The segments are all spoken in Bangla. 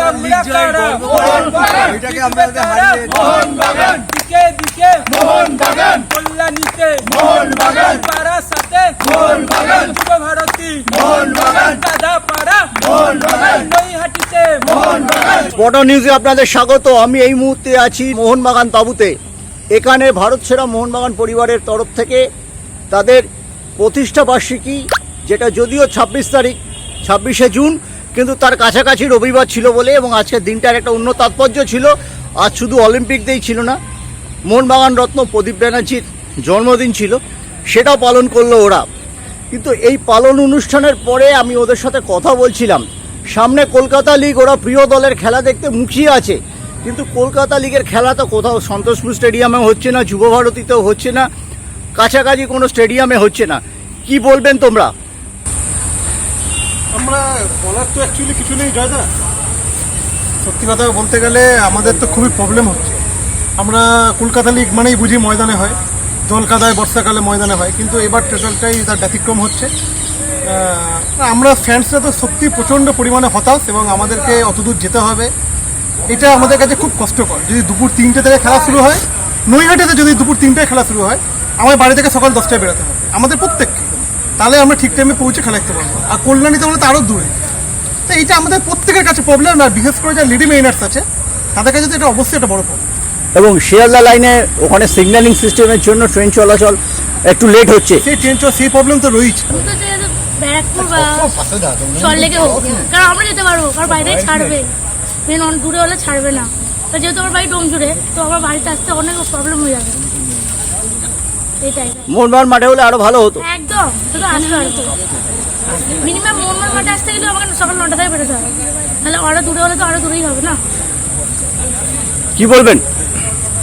আমরা কারা? ওইটাকে আমাদের হারিয়ে মোহনবাগান। দিকে দিকে। মোহনবাগান। কল্যাণীতে। মোহনবাগান। পাড়ার সাথে মোহনবাগান। যুব ভারতী মোহনবাগান। দাদা পাড়া মোহনবাগান। নৈহাটিতে। মোহনবাগান। বড় নিউজে আপনাদের স্বাগত। আমি এই মুহূর্তে আছি মোহনবাগান তাঁবুতে এখানে ভারত সেরা মোহনবাগান পরিবারের তরফ থেকে তাদের প্রতিষ্ঠা বার্ষিকী যেটা যদিও ছাব্বিশ তারিখ ছাব্বিশে জুন। কিন্তু তার কাছাকাছি রবিবার ছিল বলে এবং আজকের দিনটার একটা অন্য তাৎপর্য ছিল। আজ শুধু অলিম্পিক দিয়েই ছিল না, মোহনবাগান রত্ন প্রদীপ ব্যানার্জির জন্মদিন ছিল, সেটাও পালন করল ওরা। কিন্তু এই পালন অনুষ্ঠানের পরে আমি ওদের সাথে কথা বলছিলাম। সামনে কলকাতা লিগ, ওরা প্রিয় দলের খেলা দেখতে মুখিয়ে আছে। কিন্তু কলকাতা লিগের খেলা তো কোথাও সন্তোষপুর স্টেডিয়ামে হচ্ছে না, যুব ভারতীতেও হচ্ছে না, কাছাকাছি কোনো স্টেডিয়ামে হচ্ছে না। কি বলবেন তোমরা? আমরা বলার তো অ্যাকচুয়ালি কিছু নেই জয়দা সত্যি কথা বলতে গেলে আমাদের তো খুবই প্রবলেম হচ্ছে। আমরা কলকাতা লিগ মানেই বুঝি ময়দানে হয় জল কাদায় বর্ষাকালে ময়দানে হয়, কিন্তু এবার টোটালটাই তার ব্যতিক্রম হচ্ছে। আমরা ফ্যান্সরা তো সত্যি প্রচণ্ড পরিমাণে হতাশ এবং আমাদেরকে অতদূর যেতে হবে। এটা আমাদের কাছে খুব কষ্টকর। যদি দুপুর তিনটে থেকে খেলা শুরু হয়, নৈহাটিতে যদি দুপুর তিনটায় খেলা শুরু হয়, আমার বাড়ি থেকে সকাল দশটায় বেরোতে হবে। আমাদের প্রত্যেককে। তাহলে আমরা ঠিক টাইমে পৌঁছে খেলা দেখতে পারব। আর কল্যাণীতে হলে তো আরও দূরে। তো এইটা আমাদের প্রত্যেকের কাছে প্রবলেম আর বিশেষ করে যারা লিডি মেইনার্স আছে তাদের কাছে তো এটা অবশ্যই একটা বড় প্রবলেম এবং শিয়ালদা লাইনে ওখানে সিগন্যালিং সিস্টেমের জন্য ট্রেন চলাচল একটু লেট হচ্ছে। সেই ট্রেন চল সেই প্রবলেম তো রয়েছে। আমি তো চাই যে ব্যারাকপুর বা সল্টলেকে হোক। কারণ আমরা যেতে পারব কারণ বাইরে ছাড়বে। মেন অনেক দূরে হলে ছাড়বে না। তো যেহেতু আমার বাড়ি ডোমজুড়ে তো আমার বাড়িতে আসতে অনেক প্রবলেম হয়ে যাবে। এটাই। মোহনবাগান মাঠে হলে আরও ভালো হতো। একদম শুধু মিনিমাম মোহনবাগান মাঠে আসতে গেলে আমাকে সকাল নটা থেকে বেরোতে হবে। তাহলে আরও দূরে হলে তো আরও দূরেই হবে না? কি বলবেন?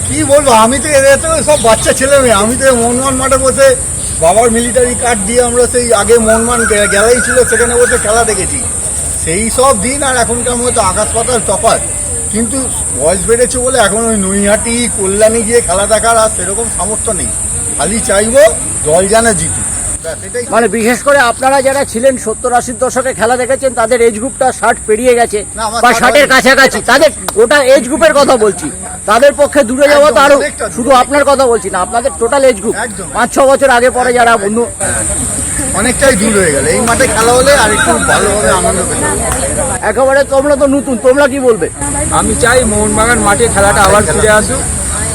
কি বলব আমি তো এদের তো সব বাচ্চা ছেলে মেয়ে। আমি তো মনমান মাঠে বসে বাবার মিলিটারি কার্ড দিয়ে আমরা সেই আগে মনমান গ্যালারি ছিল সেখানে বসে খেলা দেখেছি। সেই সব দিন আর এখনকার মতো আকাশ পাতাল তফাৎ কিন্তু বয়স বেড়েছে বলে এখন ওই নৈহাটি কল্যাণী গিয়ে খেলা দেখার আর সেরকম সামর্থ্য নেই। খালি চাইব দল জানে জিতু ব্যাস, এটাই মানে বিশেষ করে আপনারা যারা ছিলেন সত্তর আশির দশকে খেলা দেখেছেন তাদের এজ গ্রুপটা ষাট পেরিয়ে গেছে বা ষাটের কাছাকাছি। তাদের গোটা এজ গ্রুপের কথা বলছি। তাদের পক্ষে দূরে যাওয়া তো আরও শুধু আপনার কথা বলছি না আপনাদের টোটাল এজ গ্রুপ পাঁচ ছ বছর আগে পরে যারা বন্ধু অনেকটাই দূর হয়ে গেল। এই মাঠে খেলা হলে আর একটু ভালোভাবে আনন্দ পেতে একেবারে তোমরা তো নতুন তোমরা কি বলবে? আমি চাই মোহনবাগান মাঠে খেলাটা আবার ফিরে আসুক।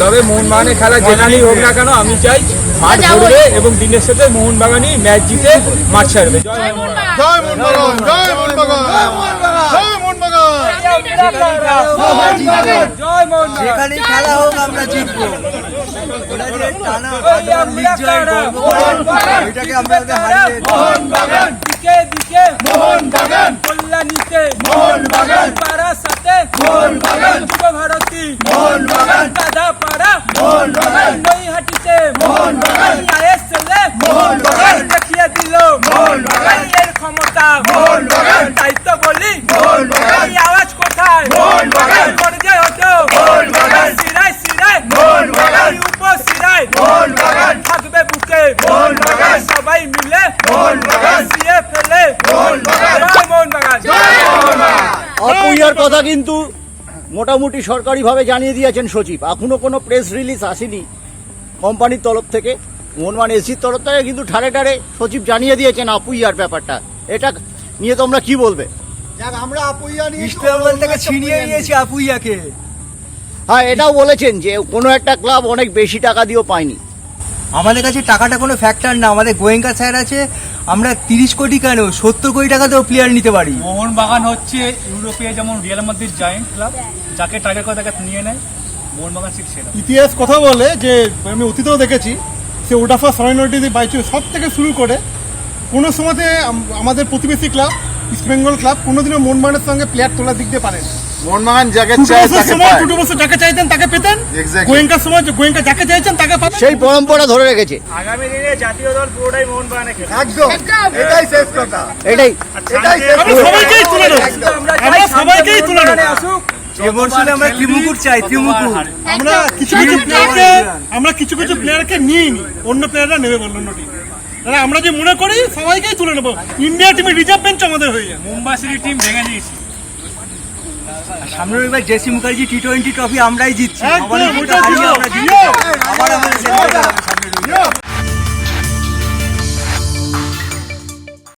তবে মোহনবাগানের খেলা যেখানেই হোক না কেন আমি চাই মাঠ ভরবে এবং দিনের সাথে মোহনবাগানই ম্যাচ জিতে মাঠ ছাড়বে। জয় মোহনবাগান। জয় মোহনবাগান। জয় মোহনবাগান। জয় মোহনবাগান। জয় মোহনবাগান। যেখানে খেলা হোক আমরা জিতবো। ওইটাকে আমাদের হারিয়ে মোহনবাগান। দিকে দিকে। মোহনবাগান কল্যাণীতে মোহনবাগান পাড়ার সাথে মোহনবাগান যুব ভারতী মোহনবাগান দাদা পাড়া মোহনবাগান নৈহাটিতে মোহনবাগান গায়ের ছেলে মোহনবাগান দেখিয়ে দিল মোহনবাগান এর ক্ষমতা মোহনবাগান দায়িত্ব বলি মোহনবাগান আওয়াজ কোথায় মোহনবাগান পর্যায়ে হতো মোহনবাগান সিরায় সিরায় মোহনবাগান উপ সিরায় মোহনবাগান থাকবে বুকে মোহনবাগান সবাই মিলে মোহনবাগান সিয়ে ফেলে মোহনবাগান জয় মোহনবাগান জয় মোহনবাগান অপুইয়ার কথা কিন্তু মোটামুটি সরকারিভাবে জানিয়ে দিয়েছেন সচিব। এখনও কোনো প্রেস রিলিজ আসেনি কোম্পানির তরফ থেকে। মোহনবাগান এসির তরফ থেকে কিন্তু ঠারে ঠারে সচিব জানিয়ে দিয়েছেন আপুইয়ার ব্যাপারটা। এটা নিয়ে তোমরা কি বলবে? আমরা আপুইয়া থেকে ছিনিয়ে নিয়েছি আপুইয়াকে। হ্যাঁ এটাও বলেছেন যে কোনো একটা ক্লাব অনেক বেশি টাকা দিয়েও পায়নি। আমাদের কাছে টাকাটা কোনো ফ্যাক্টর না। আমাদের গোয়েঙ্কা স্যার আছে আমরা তিরিশ কোটি কেন? সত্তর কোটি টাকাতেও প্লেয়ার নিতে পারি। মোহনবাগান হচ্ছে ইউরোপে যেমন রিয়াল মাদ্রিদ জায়েন্ট ক্লাব যাকে টার্গেট করে তাকে নিয়ে নেয় মোহনবাগান ঠিক সেরা ইতিহাস কথা বলে যে আমি অতীতেও দেখেছি সে ওডাফা সরাইনটি বাইচু সব থেকে শুরু করে। কোনো সময়তে আমাদের প্রতিবেশী ক্লাব ইস্ট বেঙ্গল ক্লাব কোনোদিনও মনমানের সঙ্গে প্লেয়ার তোলার দিক দিয়ে পারেন। মোহনবাগান যাকে চায় তাকে পায়। টুটু বসু যাকে চাইতেন তাকে পেতেন. গোয়েঙ্কার সময় গোয়েঙ্কা যাকে চাইছেন তাকে পাবেন। সেই পরম্পরা ধরে রেখেছে। আগামী দিনে জাতীয় দল পুরোটাই একদম। এটাই শেষ কথা। এটাই। এটাই শেষ আমরা সবাইকেই তুলে নেব। আমরা সবাইকেই তুলে নেব। আসুক এ মরশুমে আমরা ত্রিমুকুট চাই ত্রিমুকুট। আমরা কিছু কিছু প্লেয়ারকে আমরা কিছু কিছু প্লেয়ারকে নিয়ে নি অন্য প্লেয়াররা নেবে বলল অন্য টিম আমরা যে মনে করি সবাইকেই তুলে নেব। ইন্ডিয়া টিমের রিজার্ভ বেঞ্চ আমাদের হয়ে যাবে। মুম্বাই সিটি টিম ভেঙে দিয়েছি। আর সামনের রবিবার JC Mukherjee T twenty trophy আমরাই জিতছি।